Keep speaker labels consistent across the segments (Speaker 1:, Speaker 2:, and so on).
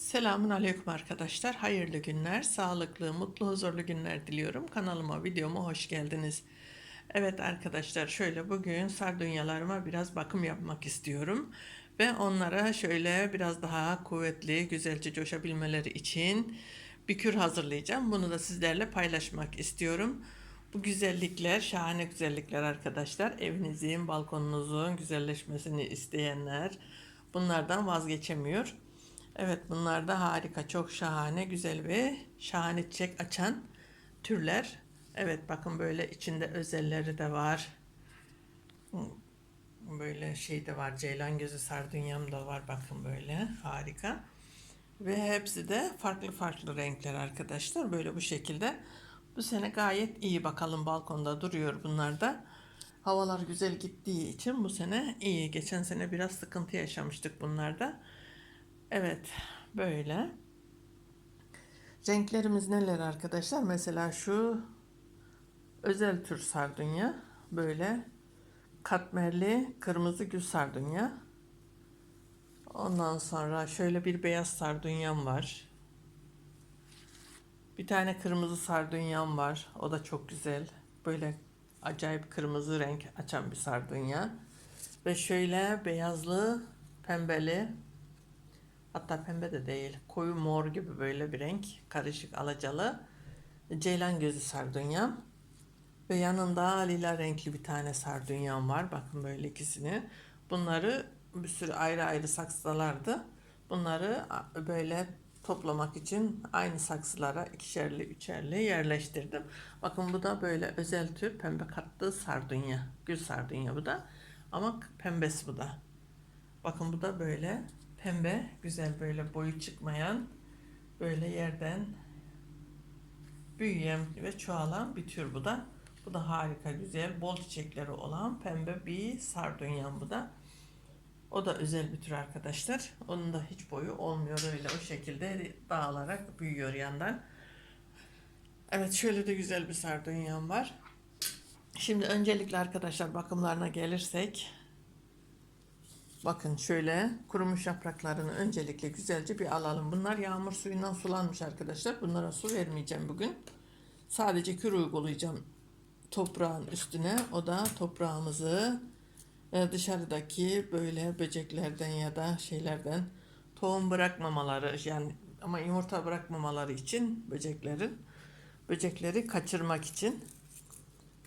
Speaker 1: Selamun aleyküm arkadaşlar. Hayırlı günler, sağlıklı, mutlu, huzurlu günler diliyorum. Kanalıma, videoma hoş geldiniz. Evet arkadaşlar şöyle bugün sardunyalarıma biraz bakım yapmak istiyorum. Ve onlara şöyle biraz daha kuvvetli, güzelce coşabilmeleri için bir kür hazırlayacağım. Bunu da sizlerle paylaşmak istiyorum. Bu güzellikler, şahane güzellikler arkadaşlar. Evinizin, balkonunuzun güzelleşmesini isteyenler bunlardan vazgeçemiyor. Evet bunlar da harika, çok şahane, güzel ve şahane çiçek açan türler. Evet bakın böyle içinde özelleri de var. Böyle şey de var, ceylan gözü sardunyam da var bakın böyle harika. Ve hepsi de farklı farklı renkler arkadaşlar. Böyle bu şekilde. Bu sene gayet iyi bakalım balkonda duruyor bunlar da. Havalar güzel gittiği için bu sene iyi. Geçen sene biraz sıkıntı yaşamıştık bunlarda. Evet böyle. Renklerimiz neler arkadaşlar? Mesela şu özel tür sardunya. Böyle katmerli kırmızı gül sardunya. Ondan sonra şöyle bir beyaz sardunyam var. Bir tane kırmızı sardunyam var. O da çok güzel. Böyle acayip kırmızı renk açan bir sardunya. Ve şöyle beyazlı, pembeli Hatta pembe de değil. Koyu mor gibi böyle bir renk. Karışık alacalı. Ceylan gözü sardunyam. Ve yanında lila renkli bir tane sardunyam var. Bakın böyle ikisini. Bunları bir sürü ayrı ayrı saksılardı. Bunları böyle toplamak için aynı saksılara ikişerli üçerli yerleştirdim. Bakın bu da böyle özel tür pembe katlı sardunya. Gül sardunya bu da. Ama pembesi bu da. Bakın bu da böyle pembe güzel böyle boyu çıkmayan böyle yerden büyüyen ve çoğalan bir tür bu da. Bu da harika güzel bol çiçekleri olan pembe bir sardunyam bu da. O da özel bir tür arkadaşlar. Onun da hiç boyu olmuyor öyle o şekilde dağılarak büyüyor yandan. Evet şöyle de güzel bir sardunyam var. Şimdi öncelikle arkadaşlar bakımlarına gelirsek Bakın şöyle kurumuş yapraklarını öncelikle güzelce bir alalım. Bunlar yağmur suyundan sulanmış arkadaşlar. Bunlara su vermeyeceğim bugün. Sadece kür uygulayacağım toprağın üstüne. O da toprağımızı e, dışarıdaki böyle böceklerden ya da şeylerden tohum bırakmamaları yani ama yumurta bırakmamaları için böceklerin böcekleri kaçırmak için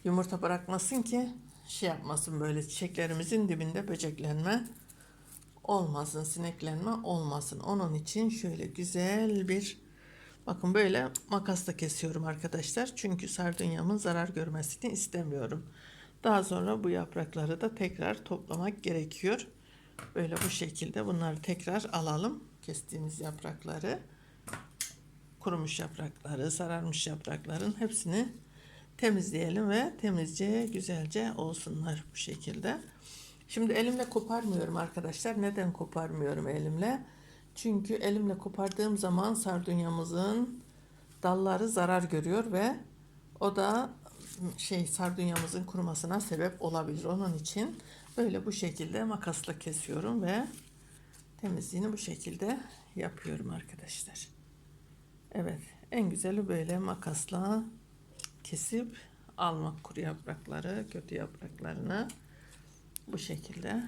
Speaker 1: yumurta bırakmasın ki şey yapmasın böyle çiçeklerimizin dibinde böceklenme olmasın, sineklenme olmasın. Onun için şöyle güzel bir bakın böyle makasla kesiyorum arkadaşlar. Çünkü sardunyamın zarar görmesini istemiyorum. Daha sonra bu yaprakları da tekrar toplamak gerekiyor. Böyle bu şekilde bunları tekrar alalım. Kestiğimiz yaprakları, kurumuş yaprakları, sararmış yaprakların hepsini temizleyelim ve temizce güzelce olsunlar bu şekilde. Şimdi elimle koparmıyorum arkadaşlar. Neden koparmıyorum elimle? Çünkü elimle kopardığım zaman sardunyamızın dalları zarar görüyor ve o da şey sardunyamızın kurumasına sebep olabilir. Onun için böyle bu şekilde makasla kesiyorum ve temizliğini bu şekilde yapıyorum arkadaşlar. Evet en güzeli böyle makasla kesip almak kuru yaprakları, kötü yapraklarını bu şekilde.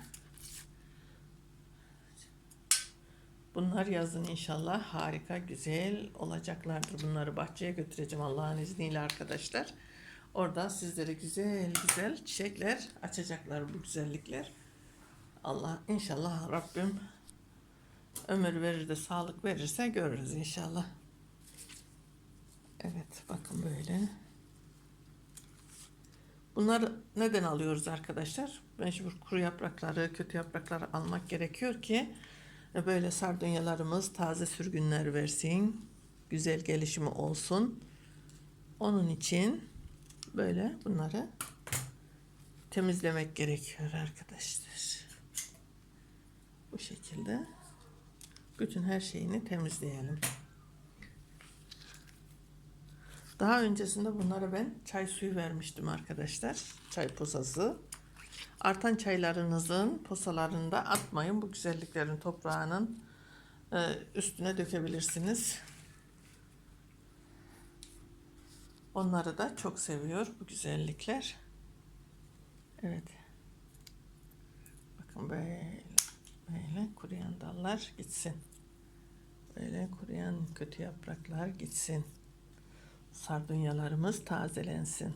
Speaker 1: Bunlar yazın inşallah harika, güzel olacaklardır. Bunları bahçeye götüreceğim Allah'ın izniyle arkadaşlar. Orada sizlere güzel güzel çiçekler açacaklar bu güzellikler. Allah inşallah Rabbim ömür verir de sağlık verirse görürüz inşallah. Evet bakın böyle. Bunları neden alıyoruz arkadaşlar? Mecbur kuru yaprakları, kötü yaprakları almak gerekiyor ki e, böyle sardunyalarımız taze sürgünler versin, güzel gelişimi olsun. Onun için böyle bunları temizlemek gerekiyor arkadaşlar. Bu şekilde bütün her şeyini temizleyelim. Daha öncesinde bunlara ben çay suyu vermiştim arkadaşlar. Çay posası. Artan çaylarınızın posalarını da atmayın. Bu güzelliklerin toprağının e, üstüne dökebilirsiniz. Onları da çok seviyor bu güzellikler. Evet. Bakın böyle böyle kuruyan dallar gitsin. Böyle kuruyan kötü yapraklar gitsin. Sardunyalarımız tazelensin.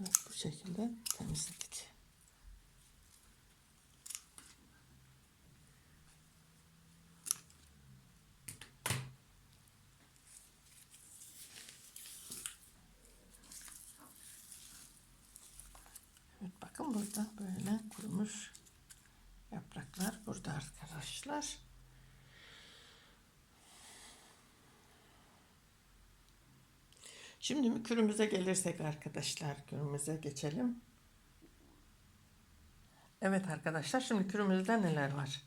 Speaker 1: Evet, bu şekilde temizledik. Evet bakın burada böyle kurumuş yapraklar burada arkadaşlar. Şimdi kürümüze gelirsek arkadaşlar kürümüze geçelim. Evet arkadaşlar şimdi kürümüzde neler var?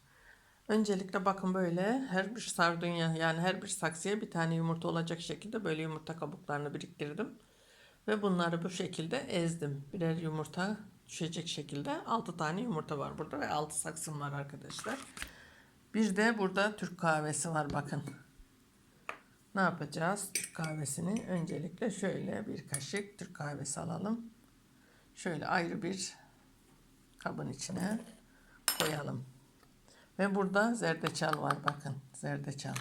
Speaker 1: Öncelikle bakın böyle her bir sardunya yani her bir saksıya bir tane yumurta olacak şekilde böyle yumurta kabuklarını biriktirdim. Ve bunları bu şekilde ezdim. Birer yumurta düşecek şekilde 6 tane yumurta var burada ve 6 saksım var arkadaşlar. Bir de burada Türk kahvesi var bakın. Ne yapacağız? Türk kahvesini öncelikle şöyle bir kaşık Türk kahvesi alalım. Şöyle ayrı bir kabın içine koyalım. Ve burada zerdeçal var bakın. Zerdeçal.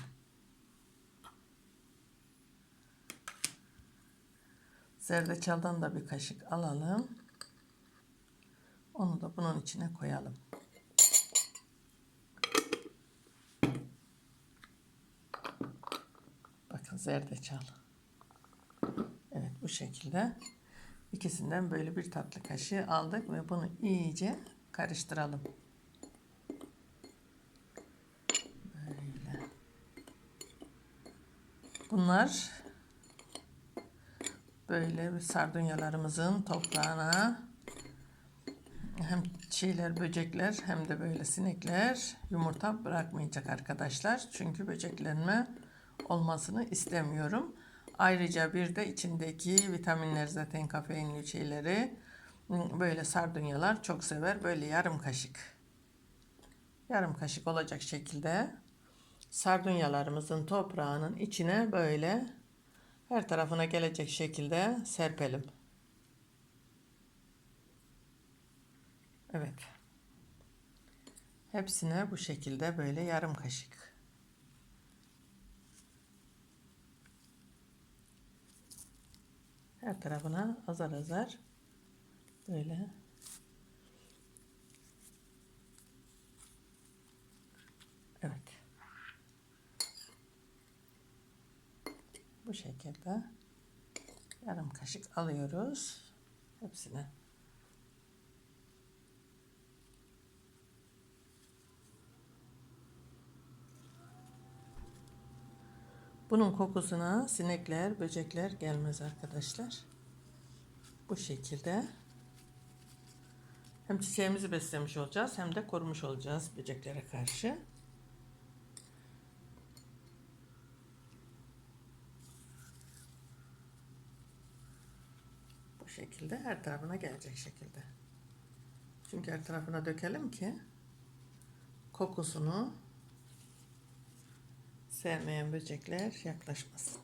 Speaker 1: Zerdeçaldan da bir kaşık alalım. Onu da bunun içine koyalım. Bakın zerdeçal. Evet bu şekilde ikisinden böyle bir tatlı kaşığı aldık ve bunu iyice karıştıralım. Böyle. Bunlar böyle sardunyalarımızın toprağına hem şeyler böcekler hem de böyle sinekler yumurta bırakmayacak arkadaşlar. Çünkü böceklenme olmasını istemiyorum. Ayrıca bir de içindeki vitaminler zaten kafeinli şeyleri böyle sardunyalar çok sever. Böyle yarım kaşık. Yarım kaşık olacak şekilde sardunyalarımızın toprağının içine böyle her tarafına gelecek şekilde serpelim. Evet. Hepsine bu şekilde böyle yarım kaşık. Her tarafına azar azar böyle Evet. Bu şekilde yarım kaşık alıyoruz. Hepsine. Bunun kokusuna sinekler, böcekler gelmez arkadaşlar. Bu şekilde hem çiçeğimizi beslemiş olacağız hem de korumuş olacağız böceklere karşı. Bu şekilde her tarafına gelecek şekilde. Çünkü her tarafına dökelim ki kokusunu sevmeyen böcekler yaklaşmasın.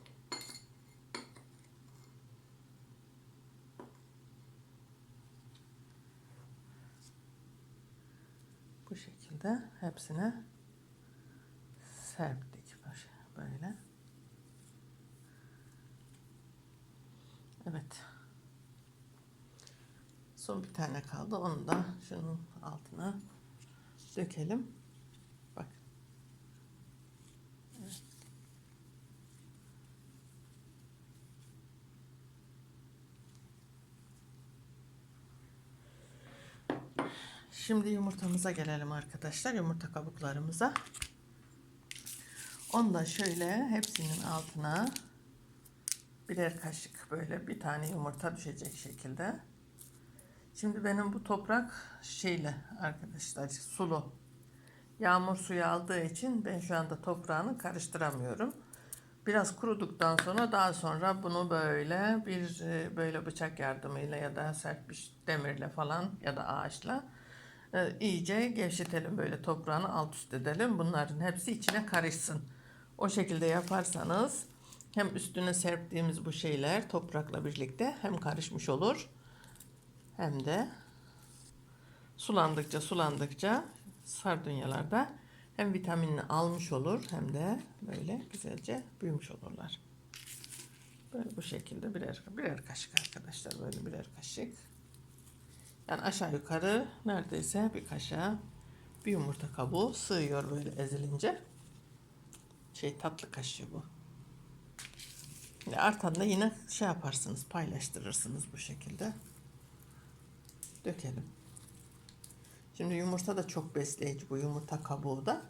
Speaker 1: Bu şekilde hepsine serptik böyle. Evet. Son bir tane kaldı. Onu da şunun altına dökelim. Bak. Evet. Şimdi yumurtamıza gelelim arkadaşlar. Yumurta kabuklarımıza. Onu da şöyle hepsinin altına birer kaşık böyle bir tane yumurta düşecek şekilde. Şimdi benim bu toprak şeyle arkadaşlar sulu. Yağmur suyu aldığı için ben şu anda toprağını karıştıramıyorum. Biraz kuruduktan sonra daha sonra bunu böyle bir e, böyle bıçak yardımıyla ya da sert bir demirle falan ya da ağaçla iyice gevşetelim böyle toprağını alt üst edelim. Bunların hepsi içine karışsın. O şekilde yaparsanız hem üstüne serptiğimiz bu şeyler toprakla birlikte hem karışmış olur hem de sulandıkça sulandıkça sardunyalarda hem vitaminini almış olur hem de böyle güzelce büyümüş olurlar. Böyle bu şekilde birer birer kaşık arkadaşlar böyle birer kaşık. Yani aşağı yukarı neredeyse bir kaşığa bir yumurta kabuğu sığıyor böyle ezilince. Şey tatlı kaşığı bu. Şimdi artan da yine şey yaparsınız paylaştırırsınız bu şekilde. Dökelim. Şimdi yumurta da çok besleyici bu yumurta kabuğu da.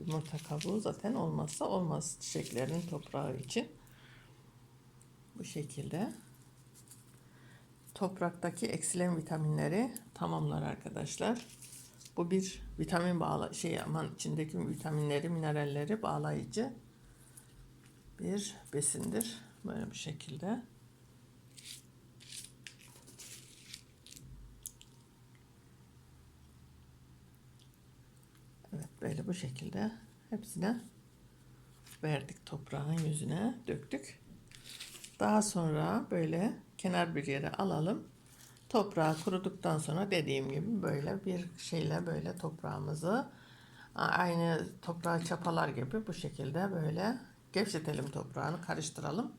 Speaker 1: Yumurta kabuğu zaten olmazsa olmaz çiçeklerin toprağı için. Bu şekilde topraktaki eksilen vitaminleri tamamlar arkadaşlar. Bu bir vitamin bağla şey aman içindeki vitaminleri, mineralleri bağlayıcı bir besindir. Böyle bir şekilde. Evet böyle bu şekilde hepsine verdik toprağın yüzüne döktük. Daha sonra böyle kenar bir yere alalım. Toprağı kuruduktan sonra dediğim gibi böyle bir şeyle böyle toprağımızı aynı toprağı çapalar gibi bu şekilde böyle gevşetelim toprağını karıştıralım.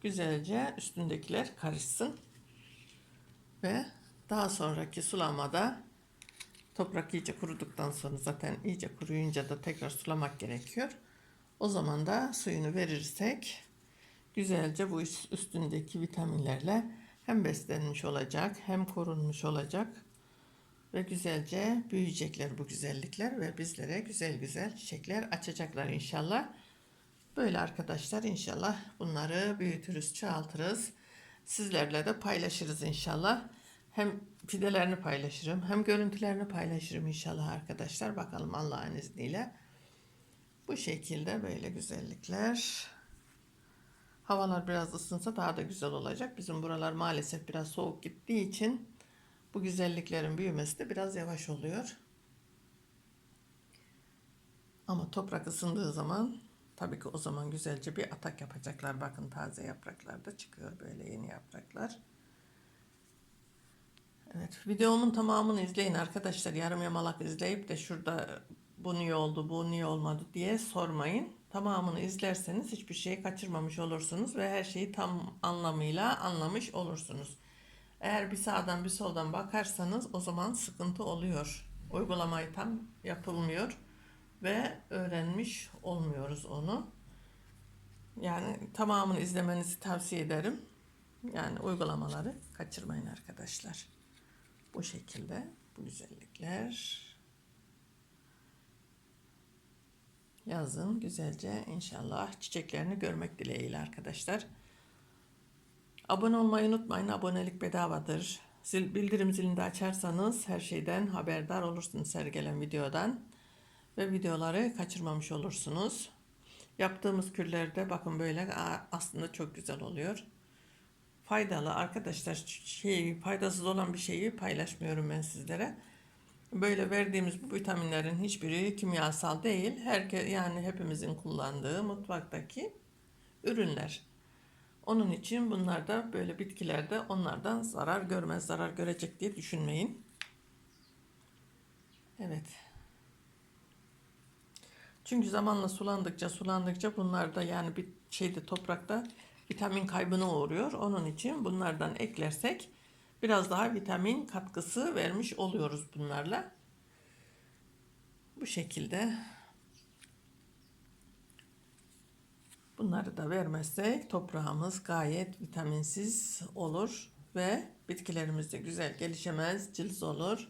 Speaker 1: Güzelce üstündekiler karışsın. Ve daha sonraki sulamada toprak iyice kuruduktan sonra zaten iyice kuruyunca da tekrar sulamak gerekiyor. O zaman da suyunu verirsek güzelce bu üstündeki vitaminlerle hem beslenmiş olacak hem korunmuş olacak ve güzelce büyüyecekler bu güzellikler ve bizlere güzel güzel çiçekler açacaklar inşallah. Böyle arkadaşlar inşallah bunları büyütürüz, çoğaltırız. Sizlerle de paylaşırız inşallah. Hem fidelerini paylaşırım hem görüntülerini paylaşırım inşallah arkadaşlar. Bakalım Allah'ın izniyle. Bu şekilde böyle güzellikler. Havalar biraz ısınsa daha da güzel olacak. Bizim buralar maalesef biraz soğuk gittiği için bu güzelliklerin büyümesi de biraz yavaş oluyor. Ama toprak ısındığı zaman tabii ki o zaman güzelce bir atak yapacaklar. Bakın taze yapraklar da çıkıyor böyle yeni yapraklar. Evet videomun tamamını izleyin arkadaşlar. Yarım yamalak izleyip de şurada bu niye oldu bu niye olmadı diye sormayın. Tamamını izlerseniz hiçbir şey kaçırmamış olursunuz ve her şeyi tam anlamıyla anlamış olursunuz. Eğer bir sağdan bir soldan bakarsanız o zaman sıkıntı oluyor. Uygulamayı tam yapılmıyor ve öğrenmiş olmuyoruz onu. Yani tamamını izlemenizi tavsiye ederim. Yani uygulamaları kaçırmayın arkadaşlar. Bu şekilde bu güzellikler yazın güzelce inşallah çiçeklerini görmek dileğiyle arkadaşlar. Abone olmayı unutmayın. Abonelik bedavadır. Zil, bildirim zilini de açarsanız her şeyden haberdar olursunuz her gelen videodan. Ve videoları kaçırmamış olursunuz. Yaptığımız küllerde bakın böyle aslında çok güzel oluyor. Faydalı arkadaşlar şey faydasız olan bir şeyi paylaşmıyorum ben sizlere. Böyle verdiğimiz bu vitaminlerin hiçbiri kimyasal değil. Herke, yani hepimizin kullandığı mutfaktaki ürünler. Onun için bunlar da böyle bitkilerde onlardan zarar görmez, zarar görecek diye düşünmeyin. Evet. Çünkü zamanla sulandıkça sulandıkça bunlar da yani bir şeyde toprakta vitamin kaybına uğruyor. Onun için bunlardan eklersek biraz daha vitamin katkısı vermiş oluyoruz bunlarla. Bu şekilde bunları da vermezsek toprağımız gayet vitaminsiz olur ve bitkilerimiz de güzel gelişemez, cılız olur.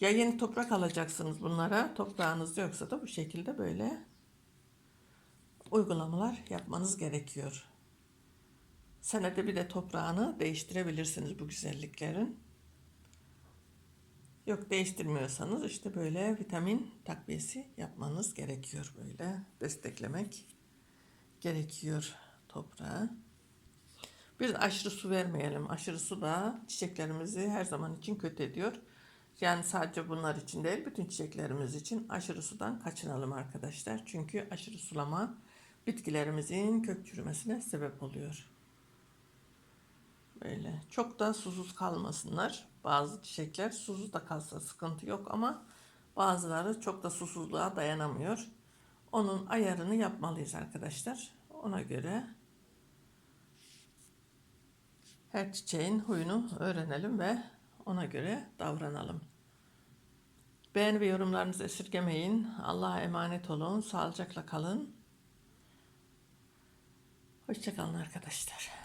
Speaker 1: Ya yeni toprak alacaksınız bunlara. Toprağınız yoksa da bu şekilde böyle uygulamalar yapmanız gerekiyor. Senede bir de toprağını değiştirebilirsiniz bu güzelliklerin. Yok değiştirmiyorsanız işte böyle vitamin takviyesi yapmanız gerekiyor böyle desteklemek gerekiyor toprağa. Bir de aşırı su vermeyelim. Aşırı su da çiçeklerimizi her zaman için kötü ediyor. Yani sadece bunlar için değil, bütün çiçeklerimiz için aşırı sudan kaçınalım arkadaşlar. Çünkü aşırı sulama bitkilerimizin kök çürümesine sebep oluyor. Çok da susuz kalmasınlar. Bazı çiçekler susuz da kalsa sıkıntı yok ama bazıları çok da susuzluğa dayanamıyor. Onun ayarını yapmalıyız arkadaşlar. Ona göre her çiçeğin huyunu öğrenelim ve ona göre davranalım. Beğeni ve yorumlarınızı esirgemeyin. Allah'a emanet olun. Sağlıcakla kalın. Hoşçakalın arkadaşlar.